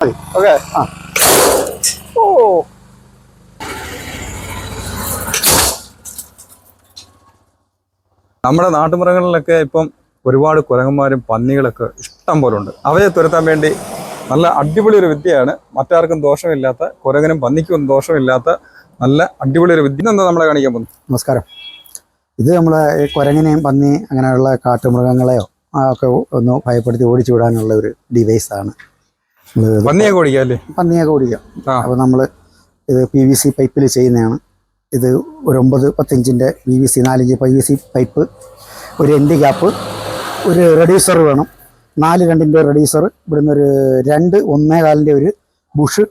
Okay. ഓ. നമ്മുടെ നാട്ടുമൃഗങ്ങളിലൊക്കെ ഇപ്പം ഒരുപാട് കുരങ്ങന്മാരും പന്നികളൊക്കെ ഇഷ്ടം പോലെ ഉണ്ട് അവയെ തുരത്താൻ വേണ്ടി നല്ല അടിപൊളി ഒരു വിദ്യയാണ്. മറ്റാർക്കും ദോഷമില്ലാത്ത കുരങ്ങനും പന്നിക്കും ദോഷമില്ലാത്ത നല്ല അടിപൊളി ഒരു വിദ്യ. എന്താ നമ്മളെ കാണിക്കാൻ പോകുന്നത്? നമസ്കാരം. ഇത് നമ്മൾ ഈ കുരങ്ങിനെയും പന്നി അങ്ങനെയുള്ള കാട്ടുമൃഗങ്ങളെയോ ഒക്കെ ഒന്ന് ഭയപ്പെടുത്തി ഓടിച്ചു വിടാനുള്ള ഒരു ഡിവൈസാണ് പന്നിയൊക്കെ ഓടിക്കാം അല്ലേ? പന്നിയൊക്കെ ഓടിക്കാം. അപ്പോൾ നമ്മൾ ഇത് പി വി സി പൈപ്പിൽ ചെയ്യുന്നതാണ്. ഇത് ഒരു ഒമ്പത് പത്തിഞ്ചിന്റെ പി വി സി നാലിഞ്ച് പി വി സി പൈപ്പ് ഒരു എൻഡി ക്യാപ്പ് ഒരു റെഡ്യൂസർ വേണം. നാല് രണ്ടിന്റെ റെഡ്യൂസർ ഇവിടുന്ന് ഒരു രണ്ട് ഒന്നേ കാലിന്റെ ഒരു ബുഷ്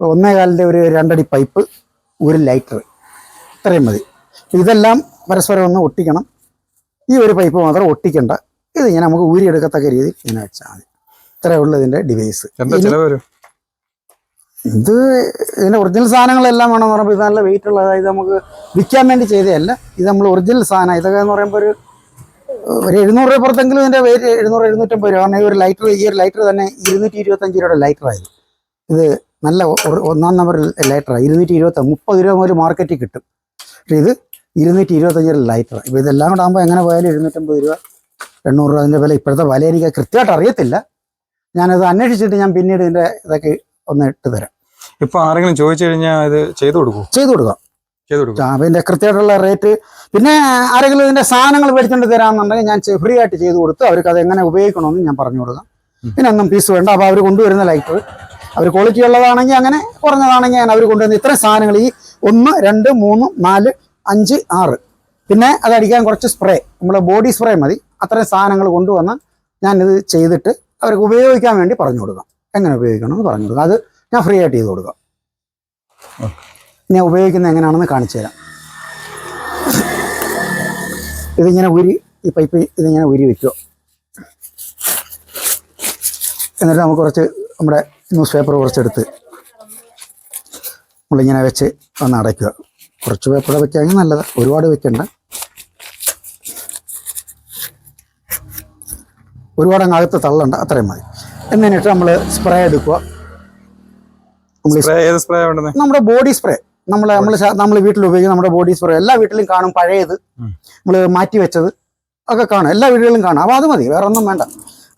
ഒന്നേ കാലിന്റെ ഒരു രണ്ടടി പൈപ്പ് ഒരു ലൈറ്റർ ഇത്രയും മതി. ഇതെല്ലാം പരസ്പരം ഒന്ന് ഒട്ടിക്കണം. ഈ ഒരു പൈപ്പ് മാത്രം ഒട്ടിക്കണ്ട. ഇത് ഇങ്ങനെ നമുക്ക് ഊരിയെടുക്കത്തക്ക രീതിയിൽ ഇങ്ങനെ വെച്ചാൽ മതി. ഇത്രയേ ഉള്ളൂ ഇതിന്റെ ഡിവൈസ് ഇത് ഇതിന്റെ ഒറിജിനൽ സാധനങ്ങളെല്ലാം വേണമെന്ന് പറയുമ്പോൾ ഇത് നല്ല വെയിറ്റ് ഉള്ള അതായത് നമുക്ക് വിൽക്കാൻ വേണ്ടി ചെയ്തതല്ല. ഇത് നമ്മൾ ഒറിജിനൽ സാധനം ഇതൊക്കെ എന്ന് പറയുമ്പോൾ ഒരു ഒരു എഴുന്നൂറ് രൂപ പുറത്തെങ്കിലും ഇതിന്റെ വെയിറ്റ് എഴുന്നൂറ് എഴുന്നൂറ്റമ്പത് രൂപ. കാരണം ഈ ഒരു ലൈറ്റർ ഈ ഒരു ലൈറ്റർ തന്നെ ഇരുന്നൂറ്റി ഇരുപത്തഞ്ച് രൂപയുടെ ലൈറ്ററായത് ഇത് നല്ല ഒന്നാം നമ്പർ ലൈറ്ററാണ് ഇരുന്നൂറ്റി ഇരുപത്തി മുപ്പത് രൂപ ഒരു മാർക്കറ്റിൽ കിട്ടും. പക്ഷേ ഇത് ഇരുന്നൂറ്റി ഇരുപത്തഞ്ച് രൂപ ലൈറ്ററാണ് ഇപ്പോൾ ഇതെല്ലാം കൂടെ ആകുമ്പോൾ എങ്ങനെ പോയാലും എഴുന്നൂറ്റമ്പത് രൂപ എണ്ണൂറ് രൂപ അതിന്റെ വില ഇപ്പോഴത്തെ വില എനിക്ക് കൃത്യമായിട്ട് അറിയത്തില്ല. ഞാനത് അന്വേഷിച്ചിട്ട് ഞാൻ പിന്നീട് ഇതിന്റെ ഇതൊക്കെ ഒന്ന് ഇട്ട് തരാം. ഇപ്പൊ ആരെങ്കിലും ചോദിച്ചു കഴിഞ്ഞാൽ ഇത് ചെയ്തു കൊടുക്കും. ചെയ്തു കൊടുക്കാം അതിന്റെ കൃത്യമായിട്ടുള്ള റേറ്റ്. പിന്നെ ആരെങ്കിലും ഇതിന്റെ സാധനങ്ങൾ മേടിച്ചുകൊണ്ട് തരാമെന്നുണ്ടെങ്കിൽ ഞാൻ ഫ്രീ ആയിട്ട് ചെയ്തു കൊടുത്ത് അവർക്ക് അത് എങ്ങനെ ഉപയോഗിക്കണമെന്ന് ഞാൻ പറഞ്ഞു കൊടുക്കാം. പിന്നെ ഒന്നും പീസ് വേണ്ട. അപ്പോൾ അവർ കൊണ്ടുവരുന്ന ലൈറ്റ് അവർ ക്വാളിറ്റി ഉള്ളതാണെങ്കിൽ അങ്ങനെ കുറഞ്ഞതാണെങ്കിൽ ഞാൻ അവർ കൊണ്ടുവരുന്ന ഇത്രയും സാധനങ്ങൾ ഈ ഒന്ന് രണ്ട് മൂന്ന് നാല് അഞ്ച് ആറ്. പിന്നെ അത് അടിക്കാൻ കുറച്ച് സ്പ്രേ നമ്മുടെ ബോഡി സ്പ്രേ മതി. അത്രയും സാധനങ്ങൾ കൊണ്ടുവന്ന് ഞാനിത് ചെയ്തിട്ട് അവർക്ക് ഉപയോഗിക്കാൻ വേണ്ടി പറഞ്ഞു കൊടുക്കാം. എങ്ങനെ ഉപയോഗിക്കണം എന്ന് പറഞ്ഞു കൊടുക്കാം. അത് ഞാൻ ഫ്രീ ആയിട്ട് ചെയ്ത് കൊടുക്കാം. ഞാൻ ഉപയോഗിക്കുന്നത് എങ്ങനെയാണെന്ന് കാണിച്ചു തരാം. ഇതിങ്ങനെ ഉരി ഈ പൈപ്പ് ഇതിങ്ങനെ ഉരി വയ്ക്കുക എന്നിട്ട് നമുക്ക് കുറച്ച് നമ്മുടെ ന്യൂസ് പേപ്പർ കുറച്ചെടുത്ത് നമ്മളിങ്ങനെ വെച്ച് ഒന്ന് അടയ്ക്കുക. കുറച്ച് പേപ്പർ വെക്കുകയാണെങ്കിൽ നല്ലത്. ഒരുപാട് വെക്കണ്ട. ഒരുപാട് അങ്ങ് അകത്ത് തള്ളണ്ട അത്രയും മതി. എന്നിട്ട് നമ്മൾ സ്പ്രേ എടുക്കുക. നമ്മുടെ ബോഡി സ്പ്രേ നമ്മൾ നമ്മൾ നമ്മൾ വീട്ടിൽ ഉപയോഗിക്കുന്ന നമ്മുടെ ബോഡി സ്പ്രേ എല്ലാ വീട്ടിലും കാണും പഴയത്. നമ്മൾ മാറ്റി വെച്ചത് ഒക്കെ കാണും. എല്ലാ വീടുകളിലും കാണും. അപ്പോൾ അത് മതി വേറെ ഒന്നും വേണ്ട.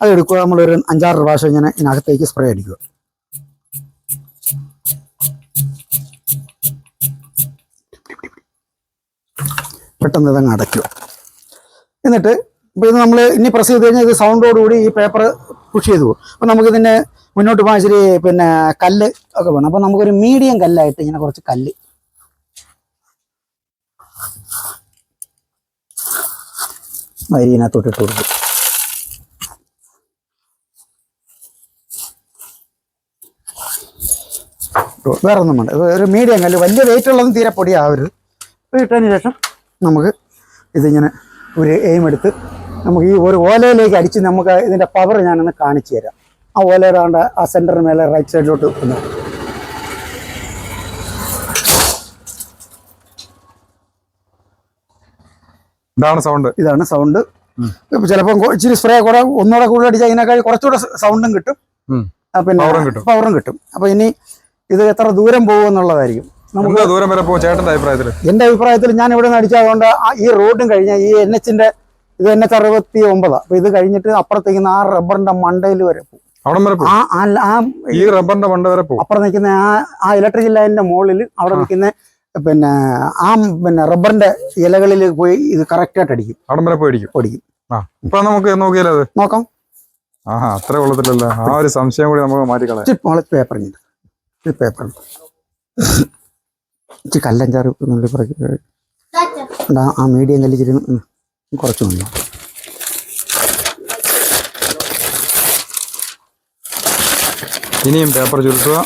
അത് എടുക്കുക നമ്മളൊരു അഞ്ചാറ് പ്രാവശ്യം ഇങ്ങനെ ഇതിനകത്തേക്ക് സ്പ്രേ അടിക്കുക. പെട്ടെന്ന് ഇതങ്ങ് അടയ്ക്കുക. എന്നിട്ട് ഇപ്പോൾ ഇത് നമ്മൾ ഇനി പ്രസ് ചെയ്ത് കഴിഞ്ഞാൽ ഇത് സൗണ്ടോടുകൂടി ഈ പേപ്പർ പുഷ് ചെയ്തു പോകും. അപ്പോൾ നമുക്കിതിന്റെ മുന്നോട്ട് പോകാൻ ഇച്ചിരി പിന്നെ കല്ല് ഒക്കെ വേണം. അപ്പോൾ നമുക്കൊരു മീഡിയം കല്ലായിട്ട് ഇങ്ങനെ കുറച്ച് കല്ല്. വരിനകത്തോട്ട് ഇട്ട് കൊടുക്കും. വേറെ ഒന്നും വേണ്ട ഒരു മീഡിയം കല്ല്. വലിയ വെയിറ്റ് ഉള്ളതും തീരെ പൊടിയാവരുത്. ഇട്ടതിന് ശേഷം നമുക്ക് ഇതിങ്ങനെ ഒരു എയിം എടുത്ത് നമുക്ക് ഈ ഒരു ഓലയിലേക്ക് അടിച്ച് നമുക്ക് ഇതിന്റെ പവർ ഞാനൊന്ന് കാണിച്ചു തരാം. ആ ഓല ഏതാണ്ട് ആ സെന്ററിന് മേലെ റൈറ്റ് സൈഡിലോട്ട് ഒന്ന് ഇതാണ് സൗണ്ട് ഇതാണ് സൗണ്ട് ഇപ്പൊ ചിലപ്പോ ഇച്ചിരി സ്പ്രേ കൂടെ ഒന്നുകൂടെ കൂടുതൽ അടിച്ചാൽ ഇതിനേക്കാൾ കുറച്ചുകൂടെ സൗണ്ടും കിട്ടും. പിന്നെ പവറും കിട്ടും. അപ്പൊ ഇനി ഇത് എത്ര ദൂരം പോകും എന്നുള്ളതായിരിക്കും. നമുക്ക് ദൂരം വരെ പോകും ചേട്ടന്റെ അഭിപ്രായത്തിൽ എന്റെ അഭിപ്രായത്തിൽ ഞാൻ ഇവിടെ നിന്ന് അടിച്ചതുകൊണ്ട് ഈ റോഡും കഴിഞ്ഞ ഈ എൻ എച്ചിന്റെ ഇത് എൻ എച്ച് അറുപത്തി ഒമ്പതാ അപ്പൊ ഇത് കഴിഞ്ഞിട്ട് അപ്പുറത്തേക്ക് ആ റബ്ബറിന്റെ മണ്ടയിൽ വരെ പോകും. അവിടം വരെ പോകും? ആ ആ- ആ ഈ റബ്ബറിന്റെ മണ്ട വരെ പോകും? അപ്പുറം നിൽക്കുന്ന ആ ആ ഇലക്ട്രിക് ലൈനിന്റെ മുകളിൽ അവിടെ നിൽക്കുന്ന പിന്നെ ആ പിന്നെ റബ്ബറിന്റെ ഇലകളിൽ പോയി ഇത് കറക്റ്റ് ആയിട്ട് അടിക്കും. അവിടം വരെ പോയിരിക്കും ഓടിക്കും ആ ഇപ്പൊ നമുക്ക് നോക്കിയാലോ അത്? നോക്കാം. ആഹാ അത്ര കൊള്ളത്തില്ലല്ലോ ആ ഒരു സംശയം കൂടി നമുക്ക് മാറ്റിക്കളയാം. പേപ്പറിഞ്ഞിട്ട് ഇത് പേപ്പർ കല്ലഞ്ചാറ് ആ മീഡിയം കല്ലിച്ചിരി കുറച്ച് മതി ഇനിയും പേപ്പർ ചുരുട്ടുക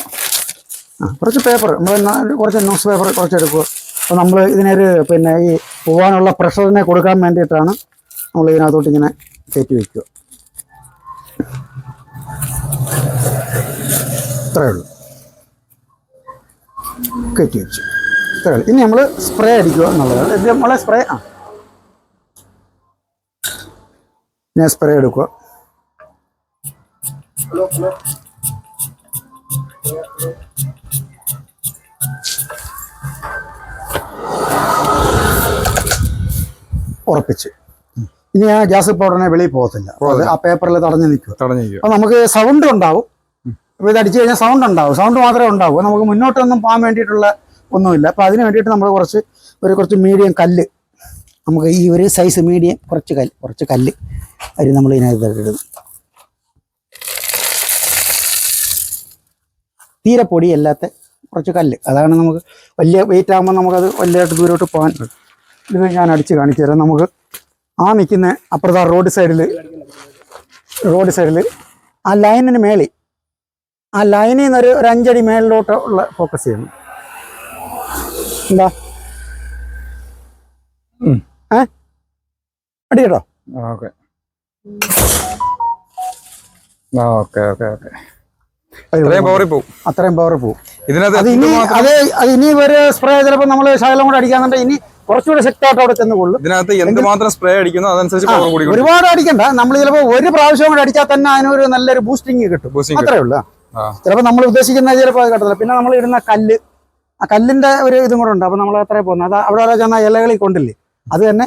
ആ കുറച്ച് പേപ്പർ. നമ്മൾ കുറച്ച് ന്യൂസ് പേപ്പർ കുറച്ച് എടുക്കുക അപ്പോൾ നമ്മൾ ഇതിനൊരു പിന്നെ ഈ പോകാനുള്ള പ്രഷറിനെ കൊടുക്കാൻ വേണ്ടിയിട്ടാണ് നമ്മൾ ഇതിനകത്തോട്ട് ഇങ്ങനെ കയറ്റി വയ്ക്കുക ഇത്രയേ ഉള്ളൂ. കയറ്റി വെച്ചു. ഇത്രയേ ഉള്ളൂ. ഇനി നമ്മൾ സ്പ്രേ അടിക്കുക എന്നുള്ളതാണ്. നമ്മളെ സ്പ്രേ ആ ഞാൻ സ്പ്രേ എടുക്കുക ഉറപ്പിച്ച്. ഇനി ആ ഗ്യാസ് പൗഡറിനെ വെളിയിൽ പോകത്തില്ല. ആ പേപ്പറിൽ തടഞ്ഞു നിൽക്കുക. നിൽക്കും അപ്പൊ നമുക്ക് സൗണ്ട് ഉണ്ടാവും. അപ്പൊ ഇത് അടിച്ചു കഴിഞ്ഞാൽ സൗണ്ട് ഉണ്ടാവും. സൗണ്ട് മാത്രമേ ഉണ്ടാവൂ. നമുക്ക് മുന്നോട്ടൊന്നും പോകാൻ വേണ്ടിയിട്ടുള്ള ഒന്നുമില്ല. അപ്പൊ അതിന് വേണ്ടിയിട്ട് നമ്മൾ കുറച്ച് ഒരു കുറച്ച് മീഡിയം കല്ല്. നമുക്ക് ഈ ഒരു സൈസ് മീഡിയം കുറച്ച് കല്ല് കുറച്ച് കല്ല്. അരി നമ്മൾ ഇതിനകത്ത് ഇടും. തീരെ പൊടിയല്ലാത്ത കുറച്ച് കല്ല്. അതാണ് നമുക്ക് വലിയ വെയിറ്റ് ആകുമ്പോൾ നമുക്കത് വലിയതായിട്ട് ദൂരോട്ട് പോകാൻ ഇത് ഞാൻ അടിച്ച് കാണിച്ചു തരാം. നമുക്ക് ആ നിൽക്കുന്ന അപ്പുറത്ത് ആ റോഡ് സൈഡിൽ റോഡ് സൈഡിൽ ആ ലൈനിന് മേളിൽ ആ ലൈനിൽ നിന്ന് ഒരു അഞ്ചടി മേളിലോട്ട് ഉള്ള ഫോക്കസ് ചെയ്യണം. എന്താ. ഏ? അടി കേട്ടോ? ഓക്കെ. Okay okay okay. ഇത്രയും പവറിൽ പോവും അത്രയും പവർ പോകും ഇതിനകത്ത് അത് ഇനി എന്തുമാത്രം- അത് അത് ഇനി ഒരു സ്പ്രേ ചിലപ്പോൾ നമ്മൾ ശകലം കൂടെ അടിക്കാന്നുണ്ടെങ്കിൽ ഇനി കുറച്ചുകൂടെ ശക്തമായിട്ട് അവിടെ ചെന്ന് കൊള്ളും ഇതിനകത്ത് എന്തുമാത്രം സ്പ്രേ അടിക്കുന്നു അതനുസരിച്ച് പവർ കൂടി ഒരുപാട് അടിക്കണ്ട. നമ്മൾ ചിലപ്പോൾ ഒരു പ്രാവശ്യം കൂടെ അടിച്ചാൽ തന്നെ അതിനൊരു നല്ലൊരു ബൂസ്റ്റിംഗ് കിട്ടും. അത്രേ ഉള്ളൂ. ആ. ചിലപ്പോൾ നമ്മൾ ഉദ്ദേശിക്കുന്ന ചിലപ്പോൾ അത് കിട്ടത്തില്ല. പിന്നെ നമ്മൾ ഇടുന്ന കല്ല്. ആ കല്ലിന്റെ ഒരു ഇതും കൂടെ ഉണ്ട്. അപ്പൊ നമ്മൾ അത്രേ പോകുന്നത്. അത് അവിടെ ചെന്ന ഇലകളിൽ കൊണ്ടില്ലേ? അത് തന്നെ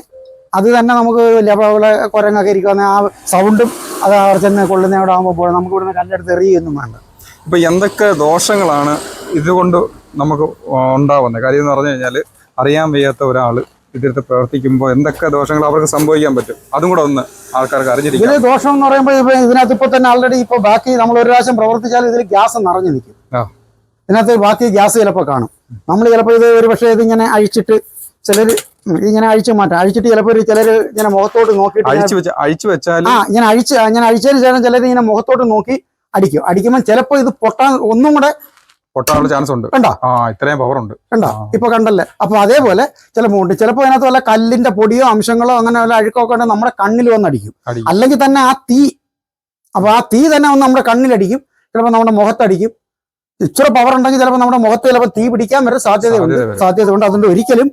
അത് തന്നെ നമുക്ക് അവിടെ കുരങ്ങൊക്കെ ഇരിക്കുന്ന ആ സൗണ്ടും അത് അവിടെ ചെന്ന് കൊള്ളുന്നവിടെ ആകുമ്പോൾ നമുക്ക് ഇവിടുന്ന് കല്ലെടുത്ത് എറിയൊന്നും വേണ്ട. ഇപ്പൊ എന്തൊക്കെ ദോഷങ്ങളാണ് ഇതുകൊണ്ട് നമുക്ക് ഉണ്ടാവുന്നത് കാര്യം എന്ന് പറഞ്ഞു കഴിഞ്ഞാൽ അറിയാൻ വയ്യാത്ത ഒരാൾ ഇതിലത്തെ പ്രവർത്തിക്കുമ്പോൾ എന്തൊക്കെ ദോഷങ്ങൾ അവർക്ക് സംഭവിക്കാൻ പറ്റും? അതും കൂടെ ഒന്ന് ആൾക്കാർക്ക് അറിഞ്ഞിരിക്കും. ഇതിൽ ദോഷം എന്ന് പറയുമ്പോൾ ഇപ്പൊ ഇതിനകത്ത് ഇപ്പൊ തന്നെ ആൾറെഡി ഇപ്പൊ ബാക്കി നമ്മൾ ഒരു പ്രാവശ്യം പ്രവർത്തിച്ചാൽ ഇതിൽ ഗ്യാസ് നിറഞ്ഞു നിൽക്കും. ഇതിനകത്ത് ബാക്കി ഗ്യാസ് ചിലപ്പോൾ കാണും. നമ്മൾ ചിലപ്പോൾ ഇത് ഒരു പക്ഷേ ഇതിങ്ങനെ അഴിച്ചിട്ട് ചിലർ ഇങ്ങനെ അഴിച്ചു മാറ്റാം. അഴിച്ചിട്ട് ചിലപ്പോൾ ചിലര് ചിലർ ഇങ്ങനെ മുഖത്തോട്ട് നോക്കി അഴിച്ചു വെച്ച അഴിച്ചു വെച്ചാൽ ആ ഇങ്ങനെ അഴിച്ച് ഇങ്ങനെ അഴിച്ചതിന് ശേഷം ചിലർ ഇങ്ങനെ മുഖത്തോട്ട് നോക്കി അടിക്കും. അടിക്കുമ്പോൾ ചിലപ്പോ ഇത് പൊട്ടാൻ ഒന്നും കൂടെ പൊട്ടാനുള്ള ചാൻസ് ഉണ്ട്. കണ്ടോ? ആ ഇത്രയും പവർ ഉണ്ട്. കണ്ടോ. ഇപ്പൊ കണ്ടല്ലേ? അപ്പൊ അതേപോലെ ചിലപ്പോൾ ഉണ്ട്. ചിലപ്പോൾ അതിനകത്ത് വല്ല കല്ലിന്റെ പൊടിയോ അംശങ്ങളോ അങ്ങനെ വല്ല അഴുക്കമൊക്കെ ഉണ്ടെങ്കിൽ നമ്മുടെ കണ്ണിൽ വന്ന് അടിക്കും. അല്ലെങ്കിൽ തന്നെ ആ തീ. അപ്പൊ ആ തീ തന്നെ വന്ന് നമ്മുടെ കണ്ണിലടിക്കും ചിലപ്പോൾ നമ്മുടെ മുഖത്തടിക്കും ഇച്ചിരി പവർ ഉണ്ടെങ്കിൽ ചിലപ്പോൾ നമ്മുടെ മുഖത്ത് ചിലപ്പോൾ തീ പിടിക്കാൻ വരെ സാധ്യതയുണ്ട് സാധ്യത ഉണ്ട്. സാധ്യതയുണ്ട് അതുകൊണ്ട് ഒരിക്കലും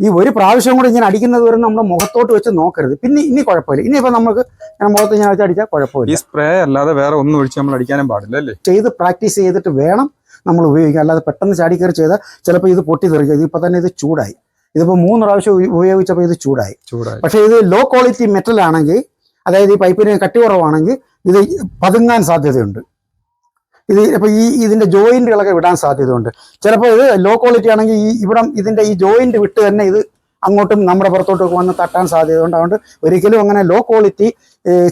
ഈ ഒരു പ്രാവശ്യം കൂടി ഇങ്ങനെ അടിക്കുന്നത് വരെ നമ്മുടെ മുഖത്തോട്ട് വെച്ച് നോക്കരുത്. പിന്നെ ഇനി കുഴപ്പമില്ല. ഇനിയിപ്പോൾ നമുക്ക് ഇങ്ങനെ മുഖത്ത് ഇങ്ങനെ വെച്ച് അടിച്ചാൽ കുഴപ്പമില്ല. ഈ സ്പ്രേ അല്ലാതെ വേറെ ഒന്നും ഒഴിച്ച് നമ്മൾ അടിക്കാനും പാടില്ല അല്ലേ? ചെയ്ത് പ്രാക്ടീസ് ചെയ്തിട്ട് വേണം നമ്മൾ ഉപയോഗിക്കുക അല്ലാതെ പെട്ടെന്ന് ചാടി കയറി ചെയ്താൽ ചിലപ്പോൾ ഇത് പൊട്ടി പൊട്ടിത്തെറിക്കുക ഇതിപ്പോൾ തന്നെ ഇത് ചൂടായി. ഇതിപ്പോൾ മൂന്ന് പ്രാവശ്യം ഉപയോഗിച്ചപ്പോൾ ഇത് ചൂടായി. ചൂടായി. പക്ഷേ ഇത് ലോ ക്വാളിറ്റി മെറ്റൽ ആണെങ്കിൽ അതായത് ഈ പൈപ്പിന് കട്ടി കുറവാണെങ്കിൽ ഇത് പതുങ്ങാൻ സാധ്യതയുണ്ട്. ഇത് ഇപ്പൊ ഈ ഇതിന്റെ ജോയിന്റുകളൊക്കെ വിടാൻ സാധ്യതയുണ്ട്. ചിലപ്പോൾ ഇത് ലോ ക്വാളിറ്റി ആണെങ്കിൽ ഈ ഇവിടെ ഇതിന്റെ ഈ ജോയിന്റ് വിട്ട് തന്നെ ഇത് അങ്ങോട്ടും നമ്മുടെ പുറത്തോട്ടൊക്കെ വന്ന് തട്ടാൻ സാധ്യതയുണ്ട്. അതുകൊണ്ട് ഒരിക്കലും അങ്ങനെ ലോ ക്വാളിറ്റി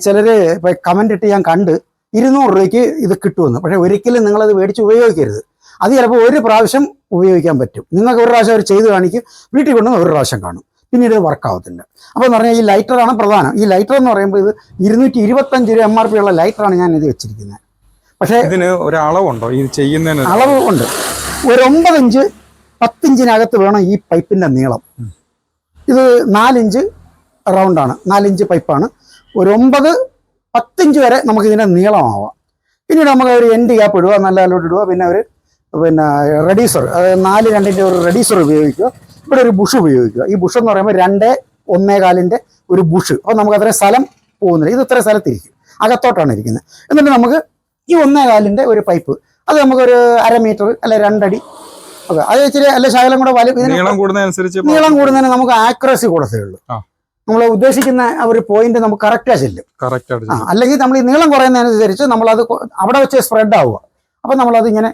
ചിലർ ഇപ്പൊ കമന്റ് ഇട്ട് ഞാൻ കണ്ട് ഇരുന്നൂറ് രൂപയ്ക്ക് ഇത് കിട്ടുമെന്ന്. പക്ഷേ ഒരിക്കലും നിങ്ങൾ അത് മേടിച്ച് ഉപയോഗിക്കരുത്. അത് ചിലപ്പോൾ ഒരു പ്രാവശ്യം ഉപയോഗിക്കാൻ പറ്റും. നിങ്ങൾക്ക് ഒരു പ്രാവശ്യം അവർ ചെയ്ത് കാണിക്കും വീട്ടിൽ കൊണ്ടുവന്ന് ഒരു പ്രാവശ്യം കാണും. പിന്നീട് ഇത് വർക്കാവത്തില്ല അപ്പോൾ എന്ന് പറഞ്ഞാൽ ഈ ലൈറ്ററാണ് പ്രധാനം. ഈ ലൈറ്റർ എന്ന് പറയുമ്പോൾ ഇത് ഇരുന്നൂറ്റി ഇരുപത്തഞ്ച് രൂപ എം ആർ പി ഉള്ള ലൈറ്ററാണ് ഞാൻ ഇത് വെച്ചിരിക്കുന്നത്. പക്ഷേ ഇതിന് ഒരു അളവുണ്ടോ? ഇത് ചെയ്യുന്നതിന് അളവ് ഉണ്ട് ഒരു ഒമ്പത് ഇഞ്ച് പത്തിഞ്ചിനകത്ത് വേണം ഈ പൈപ്പിന്റെ നീളം. ഇത് നാലിഞ്ച് റൗണ്ടാണ്. നാലിഞ്ച് പൈപ്പാണ്. ഒരു ഒമ്പത് പത്തിഞ്ച് വരെ നമുക്ക് ഇതിന്റെ നീളമാവാം. പിന്നീട് നമുക്ക് ഒരു എൻഡ് ഗ്യാപ്പ് ഇടുക നല്ല അലോട്ട് ഇടുക പിന്നെ ഒരു പിന്നെ റെഡീസർ അതായത് നാല് രണ്ടിന്റെ ഒരു റെഡീസർ ഉപയോഗിക്കുക. ഇവിടെ ഒരു ബുഷ് ഉപയോഗിക്കുക. ഈ ബുഷ് എന്ന് പറയുമ്പോൾ രണ്ട് ഒന്നേ കാലിന്റെ ഒരു ബുഷ് അപ്പോൾ നമുക്ക് അത്രയും സ്ഥലം പോകുന്നില്ല. ഇത് ഇത്ര സ്ഥലത്തിരിക്കും. അകത്തോട്ടാണ് ഇരിക്കുന്നത്. എന്നിട്ട് നമുക്ക് ഈ ഒന്നേ കാലിന്റെ ഒരു പൈപ്പ്. അത് നമുക്കൊരു അര മീറ്റർ അല്ലെ രണ്ടടി. ഓക്കെ. അത് ഇച്ചിരി അല്ലെ ശകലം കൂടെ വലിയ നീളം കൂടുന്നതനുസരിച്ച് നീളം കൂടുന്നതിന് നമുക്ക് ആക്യുറസി കൂടത്തേ ഉള്ളൂ. നമ്മൾ ഉദ്ദേശിക്കുന്ന ആ ഒരു പോയിന്റ് നമുക്ക് കറക്റ്റാ ചെല്ലും. കറക്റ്റ് അല്ലെങ്കിൽ നമ്മൾ ഈ നീളം കുറയുന്നതനുസരിച്ച് നമ്മളത് അവിടെ വെച്ച് സ്പ്രെഡ് ആവുക. അപ്പം നമ്മളത് ഇങ്ങനെ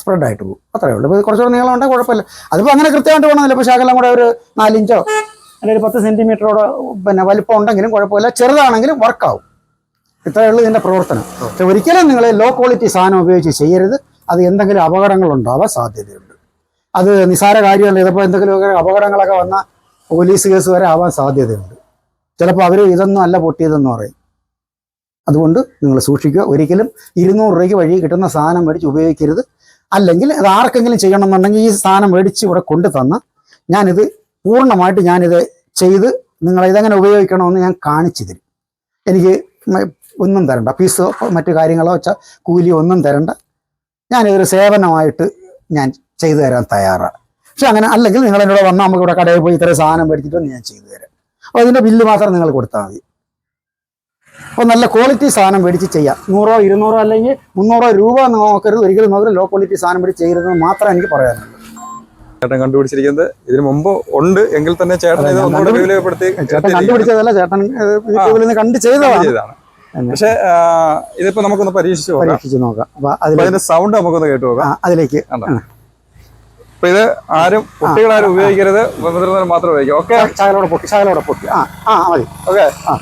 സ്പ്രെഡ് ആയിട്ട് പോകും. അത്രേ ഉള്ളൂ. ഇപ്പോൾ കുറച്ചുകൂടെ നീളം ഉണ്ടെങ്കിൽ കുഴപ്പമില്ല. അതിപ്പോൾ അങ്ങനെ കൃത്യമായിട്ട് പോകണമെന്നില്ല ഇപ്പോൾ ശകലം കൂടെ ഒരു നാലിഞ്ചോ അല്ലെങ്കിൽ ഒരു പത്ത് സെന്റിമീറ്ററോടെ പിന്നെ വലിപ്പം ഉണ്ടെങ്കിലും കുഴപ്പമില്ല. ചെറുതാണെങ്കിലും വർക്കാവും ഇത്രയേ ഉള്ളൂ ഇതിന്റെ പ്രവർത്തനം. പക്ഷെ ഒരിക്കലും നിങ്ങൾ ലോ ക്വാളിറ്റി സാധനം ഉപയോഗിച്ച് ചെയ്യരുത്. അത് എന്തെങ്കിലും അപകടങ്ങൾ ഉണ്ടാവാൻ സാധ്യതയുണ്ട്. അത് നിസാര കാര്യമല്ല. ഇതിപ്പോൾ എന്തെങ്കിലും അപകടങ്ങളൊക്കെ വന്ന പോലീസ് കേസ് വരെ ആവാൻ സാധ്യതയുണ്ട്. ചിലപ്പോൾ അവർ ഇതൊന്നും അല്ല പൊട്ടിയതെന്ന് പറയും. അതുകൊണ്ട് നിങ്ങൾ സൂക്ഷിക്കുക. ഒരിക്കലും ഇരുന്നൂറ് രൂപയ്ക്ക് വഴി കിട്ടുന്ന സാധനം മേടിച്ച് ഉപയോഗിക്കരുത്. അല്ലെങ്കിൽ അത് ആർക്കെങ്കിലും ചെയ്യണമെന്നുണ്ടെങ്കിൽ ഈ സാധനം മേടിച്ച് ഇവിടെ കൊണ്ടു തന്ന ഞാനിത് പൂർണമായിട്ട് ഞാനിത് ചെയ്ത് നിങ്ങൾ ഇതെങ്ങനെ ഉപയോഗിക്കണമെന്ന് ഞാൻ കാണിച്ചു തരും. എനിക്ക് ഒന്നും തരണ്ട. ഫീസോ മറ്റു കാര്യങ്ങളോ വെച്ചാൽ കൂലിയോ ഒന്നും തരണ്ട. ഞാനിതൊരു സേവനമായിട്ട് ഞാൻ ചെയ്തു തരാൻ തയ്യാറാണ്. പക്ഷെ അങ്ങനെ അല്ലെങ്കിൽ നിങ്ങൾ എന്നോട് വന്നാൽ നമുക്ക് ഇവിടെ കടയിൽ പോയി ഇത്ര സാധനം മേടിച്ചിട്ട് ഞാൻ ചെയ്തു തരാം. അപ്പോൾ അതിന്റെ ബില്ല് മാത്രം നിങ്ങൾ കൊടുത്താൽ മതി. അപ്പോൾ നല്ല ക്വാളിറ്റി സാധനം മേടിച്ച് ചെയ്യാം. നൂറോ ഇരുന്നൂറോ അല്ലെങ്കിൽ മുന്നൂറോ രൂപ നോക്കരുത്. ഒരിക്കലും നോക്കരുത്. ലോ ക്വാളിറ്റി സാധനം മേടിച്ച് ചെയ്യരുതെന്ന് മാത്രം എനിക്ക് പറയാനുള്ളൂ. ചേട്ടൻ കണ്ടുപിടിച്ചിരിക്കുന്നത് ഇതിനു മുമ്പ് ഉണ്ട് എങ്കിൽ തന്നെ ചേട്ടൻ ചേട്ടൻ കണ്ടുപിടിച്ചതല്ല. ചേട്ടൻ കണ്ട് ചെയ്തതാണ്. പക്ഷെ ഇതിപ്പോ നമുക്കൊന്ന് പരീക്ഷിച്ച് പരീക്ഷിച്ച് നോക്കാം. അപ്പോൾ അപ്പൊ അതിന്റെ സൗണ്ട് നമുക്കൊന്ന് കേട്ടു നോക്കാം. അതിലേക്ക്? അപ്പൊ ഇത് ആരും കുട്ടികളാരും ഉപയോഗിക്കരുത് മുതിർന്നവർ മാത്രം ഉപയോഗിക്കാം ഓക്കെ ചായലോടെ പൊട്ടി ചായലോടെ പൊട്ടി. ആ ആ മതി. ഓക്കെ ആ.